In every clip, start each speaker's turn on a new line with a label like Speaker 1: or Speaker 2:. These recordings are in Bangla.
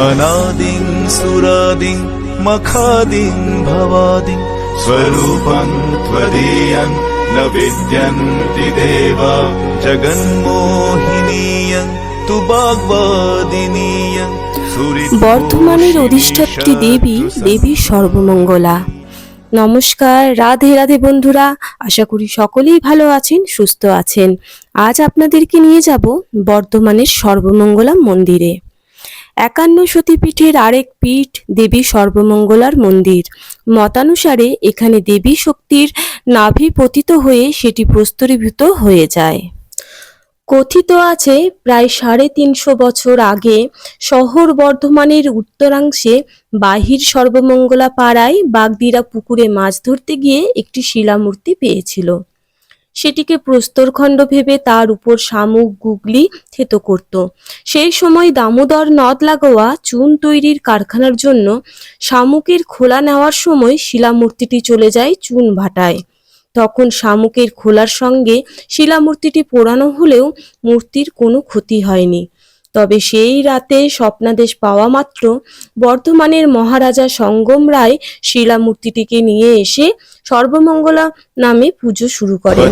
Speaker 1: अनादिं सुरादिं मखादिं भवादिं स्वरूपं त्वदीयं न विद्यन्ति देवा जगन्मोहिनीयं तु वाग्वादिनीयं
Speaker 2: বর্ধমানের অধিষ্ঠাত্রী দেবী দেবী সর্বমঙ্গলা নমস্কার রাধে রাধে বন্ধুরা আশা করি সকলেই ভালো আছেন সুস্থ আছেন আজ আপনাদেরকে নিয়ে যাব বর্ধমানের সর্বমঙ্গলা মন্দিরে একান্ন সতীপীঠের আরেক পীঠ দেবী সর্বমঙ্গলার মন্দির। মতানুসারে এখানে দেবী শক্তির নাভি পতিত হয়ে সেটি প্রস্তরীভূত হয়ে যায়। কথিত আছে, প্রায় সাড়ে তিনশো বছর আগে শহর বর্ধমানের উত্তরাংশে বাহির সর্বমঙ্গলা পাড়ায় বাগদিরা পুকুরে মাছ ধরতে গিয়ে একটি শিলামূর্তি পেয়েছিল। সেটিকে প্রস্তরখণ্ড ভেবে তার উপর শামুক গুগলি থেতো করত। সেই সময় দামোদর নদ লাগোয়া চুন তৈরির কারখানার জন্য শামুকের খোলা নেওয়ার সময় শিলামূর্তিটি চলে যায় চুন ভাটায়। তখন শামুকের খোলার সঙ্গে শিলামূর্তিটি পোড়ানো হলেও মূর্তির কোনো ক্ষতি হয়নি। তবে সেই রাতে স্বপ্নাদেশ পাওয়া মাত্র বর্ধমানের মহারাজা সঙ্গম রায় শিলামূর্তিটিকে নিয়ে এসে সর্বমঙ্গলা নামে পুজো শুরু করেন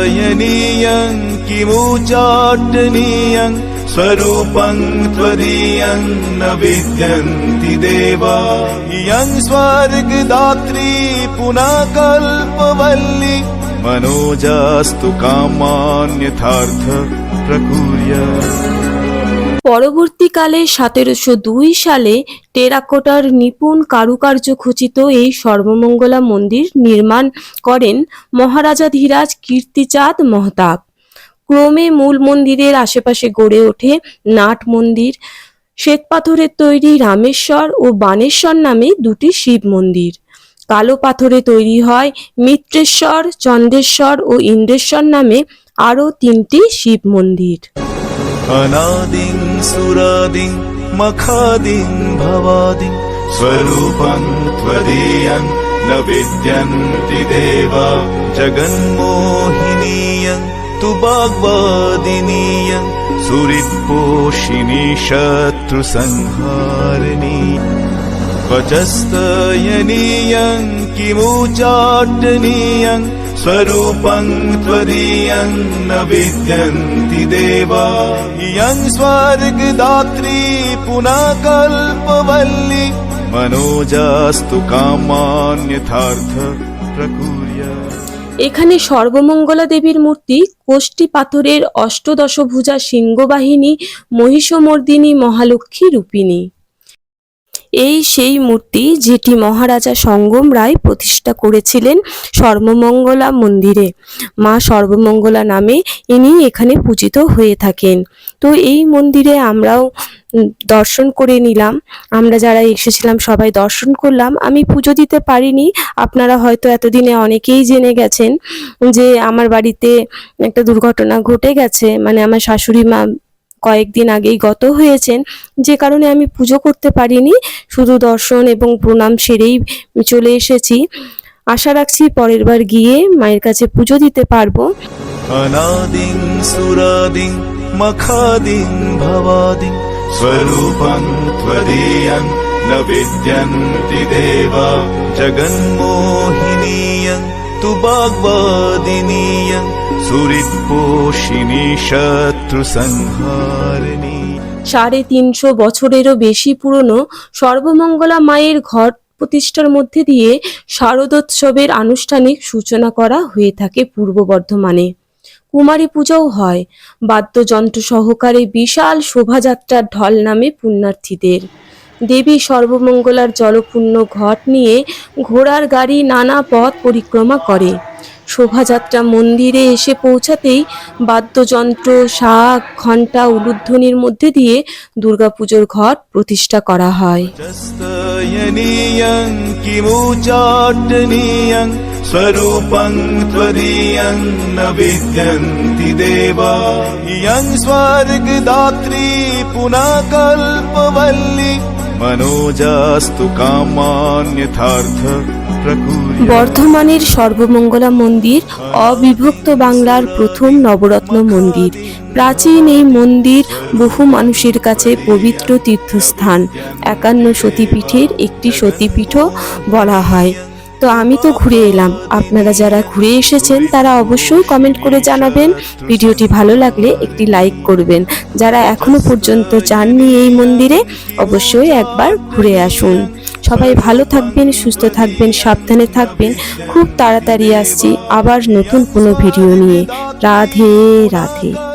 Speaker 1: वचस्तयनीयं किमुचाटनीयं स्वरूपं त्वदीयं न विद्यन्ति देवा इयं स्वर्गदात्री पुनः कल्पवल्ली मनोजास्तु कामान्यथार्थ प्रकुर्य
Speaker 2: পরবর্তীকালে সতেরোশো দুই সালে টেরাকোটার নিপুণ কারুকার্য খচিত এই সর্বমঙ্গলা মন্দির নির্মাণ করেন মহারাজা ধীরাজ কীর্তিচাঁদ মহতাব। ক্রমে মূল মন্দিরের আশেপাশে গড়ে ওঠে নাট মন্দির, শ্বেতপাথরের তৈরি রামেশ্বর ও বানেশ্বর নামে দুটি শিব মন্দির। কালো পাথরে তৈরি হয় মিত্রেশ্বর, চন্দ্রেশ্বর ও ইন্দ্রেশ্বর নামে আরও তিনটি শিব মন্দির।
Speaker 1: अनादिं सुरादिं मखादिं भवादिं स्वरूपं त्वदीयं न विद्यन्ति देवा जगन्मोहिनीयं तु वाग्वादिनीयं सुहृत्पोषिणी शत्रुसंहारिणी वचस्तयनीयं किमुचाटनीयं स्वरूपं त्वदीयं न विद्यन्ति देवा इयं स्वर्गदात्री पुनः कल्पवल्ली मनोजास्तु कामान्यथार्थ प्रकुर्य
Speaker 2: এখানে সর্বমঙ্গলা দেবীর মূর্তি কোষ্টি পাথরের অষ্টদশভুজা সিংহবাহিনী মহিষমর্দিনী মহালক্ষ্মী রূপিণী এই সেই মূর্তি যেটি মহারাজা সঙ্গম রায় প্রতিষ্ঠা করেছিলেন সর্বমঙ্গলা মন্দিরে। মা সর্বমঙ্গলা নামে ইনি এখানে পূজিত হয়ে থাকেন। তো এই মন্দিরে আমরাও দর্শন করে নিলাম। আমরা যারা এসেছিলাম সবাই দর্শন করলাম। আমি পুজো দিতে পারিনি। আপনারা হয়তো এতদিনে অনেকেই জেনে গেছেন যে আমার বাড়িতে একটা দুর্ঘটনা ঘটে গেছে। মানে আমার শাশুড়ি মা কয়েকদিন আগেই গত হয়েছেন যে কারণে আমি পুজো করতে পারিনি শুধু দর্শন এবং প্রণাম সেরেই চলে এসেছি আশা রাখছি পরের বার গিয়ে মায়ের কাছে পুজো দিতে পারবো
Speaker 1: अनादिं सुरादिं मखादिं भवादिं स्वरूपं त्वदीयं न विद्यन्ति देवा जगन्मोहिनीयं तु वाग्वादिनीयं सुहृत्पोषिणी शत्रुसंहारिणी
Speaker 2: সাড়ে তিনশো বছরেরও বেশি পুরনো সর্বমঙ্গলা মায়ের ঘট প্রতিষ্ঠার মধ্যে দিয়ে শারদোৎসবের আনুষ্ঠানিক সূচনা করা হয়ে থাকে পূর্ব বর্ধমানে কুমারী পূজাও হয় বাদ্যযন্ত্র সহকারে বিশাল শোভাযাত্রার ঢল নামে পুণ্যার্থীদের দেবী সর্বমঙ্গলার জলপূর্ণ ঘট নিয়ে ঘোড়ার গাড়ি নানা পথ পরিক্রমা করে শোভাযাত্রা মন্দিরে এসে পৌঁছাতেই বাদ্যযন্ত্র শাক ঘণ্টা উলুধ্বনির মধ্যে দিয়ে দুর্গাপুজোর ঘট প্রতিষ্ঠা করা হয়
Speaker 1: चस्तयनीयं किमुचाटनीयं स्वरूपं त्वदीयं न विद्यन्ति देवा इयं स्वर्गदात्री पुनः कल्पवल्ली মনোজাস্তু কামান্যথার্থ
Speaker 2: বর্ধমানের সর্বমঙ্গলা মন্দির, অবিভক্ত বাংলার প্রথম নবরত্ন মন্দির। প্রাচীন এই মন্দির বহু মানুষের কাছে পবিত্র তীর্থস্থান। একান্ন সতীপীঠের একটি সতীপীঠ বলা হয়। তো আমি তো ঘুরে এলাম। আপনারা যারা ঘুরে এসেছেন, তারা অবশ্যই কমেন্ট করে জানাবেন। ভিডিওটি ভালো লাগলে একটি লাইক করবেন। যারা এখনও পর্যন্ত যাননি এই মন্দিরে, অবশ্যই একবার ঘুরে আসুন। সবাই ভালো থাকবেন, সুস্থ থাকবেন, সাবধানে থাকবেন। খুব তাড়াতাড়ি আসছি আবার নতুন কোনো ভিডিও নিয়ে। রাধে রাধে।